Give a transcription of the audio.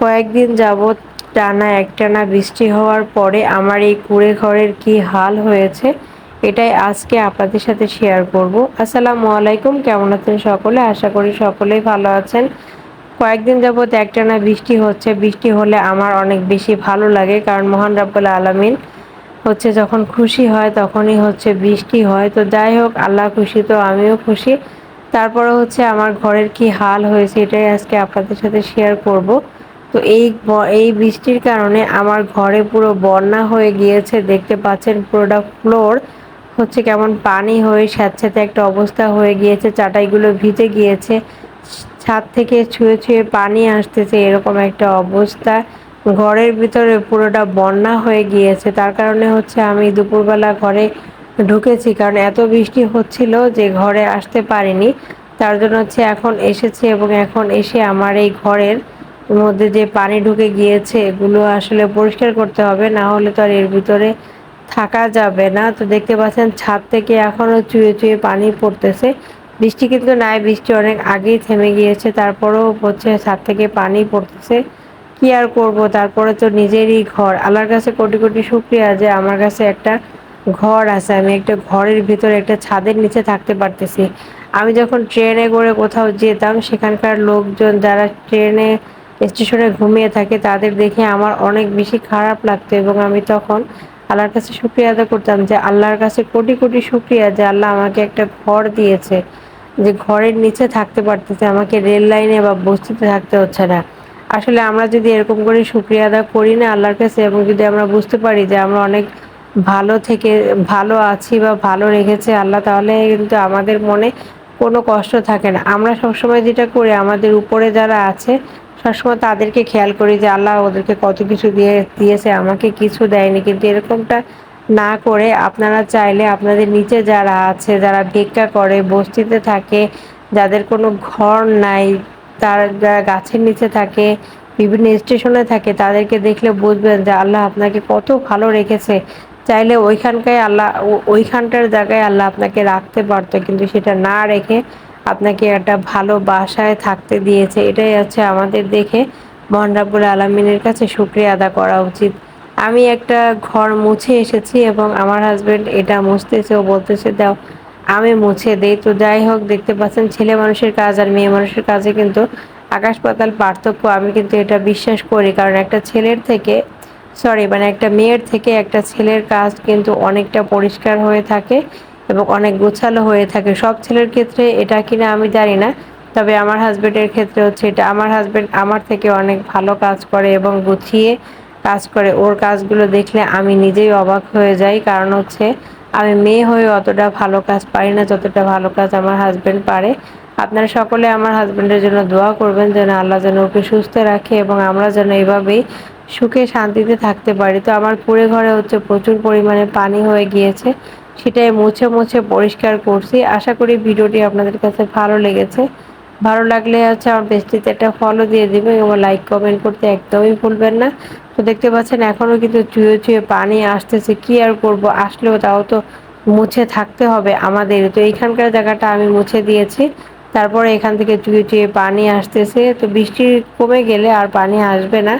কয়েকদিন যাবৎ টানা একটানা বৃষ্টি হওয়ার পরে আমার এই কুঁড়ে ঘরের কি হাল হয়েছে, এটাই আজকে আপনাদের সাথে শেয়ার করব। আসসালামু আলাইকুম, কেমন আছেন সকলে? আশা করি সকলেই ভালো আছেন। কয়েকদিন যাবৎ একটানা বৃষ্টি হচ্ছে। বৃষ্টি হলে আমার অনেক বেশি ভালো লাগে, কারণ মহান রাব্বুল আলমিন হচ্ছে যখন খুশি হয় তখনই হচ্ছে বৃষ্টি হয়। তো যাই হোক, আল্লাহ খুশি তো আমিও খুশি। তারপরে হচ্ছে আমার ঘরের কি হাল হয়েছে, এটাই আজকে আপনাদের সাথে শেয়ার করব। তো এই এই বৃষ্টির কারণে আমার ঘরে পুরো বন্যা হয়ে গিয়েছে। দেখতে পাচ্ছেন পুরোটা ফ্লোর হচ্ছে কেমন পানি হয়ে স্যাঁতস্যাঁতে একটা অবস্থা হয়ে গিয়েছে। চাটাইগুলো ভিজে গিয়েছে। ছাদ থেকে ছুঁয়ে ছুঁয়ে পানি আসতেছে, এরকম একটা অবস্থা। ঘরের ভিতরে পুরোটা বন্যা হয়ে গিয়েছে। তার কারণে হচ্ছে আমি দুপুরবেলা ঘরে ঢুকেছি, কারণ এত বৃষ্টি হচ্ছিল যে ঘরে আসতে পারিনি। তার জন্য হচ্ছে এখন এসেছে এবং এখন এসে আমার এই ঘরের মধ্যে যে পানি ঢুকে গিয়েছে, এগুলো আসলে পরিষ্কার করতে হবে, না হলে তো আর এর ভিতরে থাকা যাবে না। তো দেখতে পাচ্ছেন, ছাদ থেকে এখনও চুয়ে চুয়ে পানি পড়তেছে। বৃষ্টি কিন্তু নাই, বৃষ্টি অনেক আগেই থেমে গিয়েছে, তারপরেও হচ্ছে ছাদ থেকে পানি পড়তেছে। কি আর করব? তারপরে তো নিজেরই ঘর। আল্লাহর কাছে কোটি কোটি শুক্রিয়া যে আমার কাছে একটা ঘর আছে, আমি একটা ঘরের ভিতরে, একটা ছাদের নিচে থাকতে পারতেছি। আমি যখন ট্রেনে করে কোথাও যেতাম, সেখানকার লোকজন যারা ট্রেনে স্টেশনে ঘুমিয়ে থাকে, তাদের দেখে আমার অনেক বেশি খারাপ লাগতো এবং আমি তখন আল্লাহর কাছে শুক্রিয়া আদা করতাম যে আল্লাহর কাছে কোটি কোটি শুক্রিয়া যে আল্লাহ আমাকে একটা ঘর দিয়েছে, যে ঘরের নিচে থাকতে পারতেছে, আমাকে রেল লাইনে বা বস্তিতে থাকতে হচ্ছে না। আসলে আমরা যদি এরকম করে শুক্রিয়া আদা করি না আল্লাহর কাছে এবং যদি আমরা বুঝতে পারি যে আমরা অনেক ভালো থেকে, ভালো আছি বা ভালো রেখেছে আল্লাহ, তাহলে কিন্তু আমাদের মনে কোনো কষ্ট থাকে না। আমরা সবসময় যেটা করি, আমাদের উপরে যারা আছে সবসময় তাদেরকে খেয়াল করি যে আল্লাহ ওদেরকে কত কিছু দিয়ে, দিয়েছে, আমাকে কিছু দেয়নি। কিন্তু এরকমটা না করে আপনারা চাইলে আপনাদের নিচে যারা আছে, যারা ভিক্ষা করে, বস্তিতে থাকে, যাদের কোনো ঘর নাই, তার যারা গাছের নিচে থাকে, বিভিন্ন স্টেশনে থাকে, তাদেরকে দেখলে বুঝবেন যে আল্লাহ আপনাকে কত ভালো রেখেছে। চাইলে ওইখানকায় আল্লাহ ওইখানটার জায়গায় আল্লাহ আপনাকে রাখতে পারতো, কিন্তু সেটা না রেখে আপনাকে একটা ভালো বাসায় থাকতে দিয়েছে। এটাই হচ্ছে আমাদের দেখে মহানরাবুল আলমিনের কাছে শুক্রিয়া আদা করা উচিত। আমি একটা ঘর মুছে এসেছি এবং আমার হাজব্যান্ড এটা মুছতেছে, ও বলতেছে, দাও, আমি মুছে দেই। তো যাই হোক, দেখতে পাচ্ছেন, ছেলে মানুষের কাজ আর মেয়ে মানুষের কাজে কিন্তু আকাশ পাতাল পার্থক্য। আমি কিন্তু এটা বিশ্বাস করি, কারণ একটা ছেলের থেকে সরি মানে একটা মেয়ের থেকে একটা ছেলের কাজ কিন্তু অনেকটা পরিষ্কার হয়ে থাকে। এবং অনেক গোছালো হয়ে থাকে। সব ছেলের ক্ষেত্রে এটা কিনা আমি জানি না, তবে আমার হাজব্যান্ডের ক্ষেত্রে হচ্ছে এটা। আমার হাজব্যান্ড আমার থেকে অনেক ভালো কাজ করে এবং গুছিয়ে কাজ করে। ওর কাজগুলো দেখলে আমি নিজেই অবাক হয়ে যাই। কারণ হচ্ছে আমি মেয়ে হয়ে অতটা ভালো কাজ পারি না, যতটা ভালো কাজ আমার হাজব্যান্ড পারে। আপনারা সকলে আমার হাজব্যান্ডের জন্য দোয়া করবেন যেন আল্লাহ যেন ওকে সুস্থ রাখে এবং আমরা যেন এইভাবেই সুখে শান্তিতে থাকতে পারি। তো আমার কুড়ে ঘরে হচ্ছে প্রচুর পরিমাণে পানি হয়ে গিয়েছে। সেটাই মুছে মুছে পরিষ্কার করছি। আশা করি ভিডিওটি আপনাদের কাছে ভালো লেগেছে। ভালো লাগলে হচ্ছে আমার পেজটিতে একটা ফলো দিয়ে দিবেন এবং লাইক কমেন্ট করতে একদমই ভুলবেন না। তো দেখতে পাচ্ছেন এখনও কিন্তু চুয়ে চুয়ে পানি আসতেছে, কি আর করব? আসলেও তাও তো মুছে থাকতে হবে আমাদের। তো এইখানকার জায়গাটা আমি মুছে দিয়েছি। তারপরে এখান থেকে চুয়ে চুয়ে পানি আসতেছে। তো বৃষ্টি কমে গেলে আর পানি আসবে না।